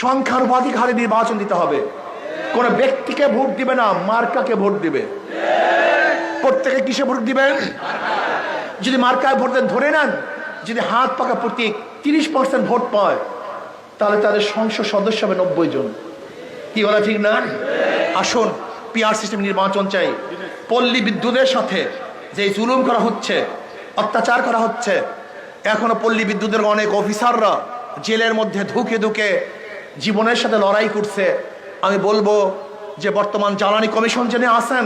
সংখ্যানুপাতিক হারে নির্বাচন দিতে হবে। কোন ব্যক্তিকে ভোট দিবে না, মার্কাকে ভোট দিবে। প্রত্যেকে কিসে ভোট দিবেন যদি মার্কায় ভোট দেন, ধরে নেন, যদি হাত পাকা প্রতীক তিরিশ পার্সেন্ট ভোট পায়, তাহলে তাদের সংসদ সদস্য হবে নব্বই জন। কি বলা ঠিক না? আসুন পিআর সিস্টেম নির্বাচন চাই। পল্লী বিদ্যুতের সাথে যে জুলুম করা হচ্ছে, অত্যাচার করা হচ্ছে, এখনও পল্লী বিদ্যুতের অনেক অফিসাররা জেলের মধ্যে ধুকে ধুকে জীবনের সাথে লড়াই করছে। আমি বলব যে বর্তমান জ্বালানি কমিশন যিনি আছেন,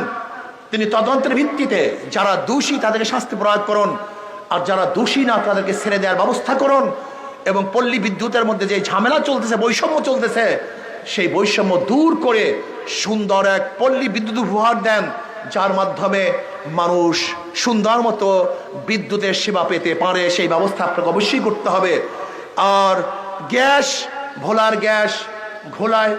তিনি তদন্তের ভিত্তিতে যারা দোষী তাদেরকে শাস্তি প্রয়োগ করুন, আর যারা দোষী না তাদেরকে ছেড়ে দেওয়ার ব্যবস্থা করুন এবং পল্লী বিদ্যুতের মধ্যে যে ঝামেলা চলতেছে, বৈষম্য চলতেছে, সেই বৈষম্য দূর করে সুন্দর এক পল্লী বিদ্যুৎ উপহার দেন, যার মাধ্যমে মানুষ সুন্দর মতো বিদ্যুতের সেবা পেতে পারে। সেই ব্যবস্থা আপনাকে অবশ্যই করতে হবে। আর গ্যাস ভোলার গ্যাস ঘোলায়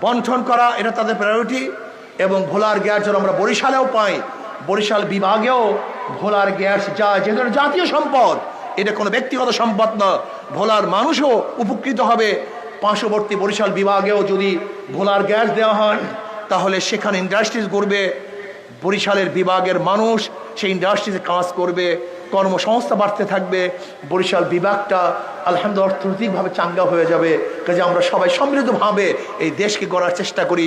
বন্টন করা, এটা তাদের প্রায়োরিটি এবং ভোলার গ্যাস যেন আমরা বরিশালেও পাই, বরিশাল বিভাগেও ভোলার গ্যাস যা যেহেতু জাতীয় সম্পদ। এটা কোনো ব্যক্তিগত সম্পদ না। ভোলার মানুষও উপকৃত হবে। পার্শ্ববর্তী বরিশাল বিভাগেও যদি ভোলার গ্যাস দেওয়া হয়, তাহলে সেখানে ইন্ডাস্ট্রিজ গড়বে। বরিশালের বিভাগের মানুষ, সেই ইন্ডাস্ট্রিতে কাজ করবে, কর্মসংস্থা বাড়তে থাকবে, বরিশাল বিভাগটা আলহামদুল অর্থনৈতিকভাবে চাঙ্গা হয়ে যাবে। কাজে আমরা সবাই সমৃদ্ধভাবে এই দেশকে গড়ার চেষ্টা করি।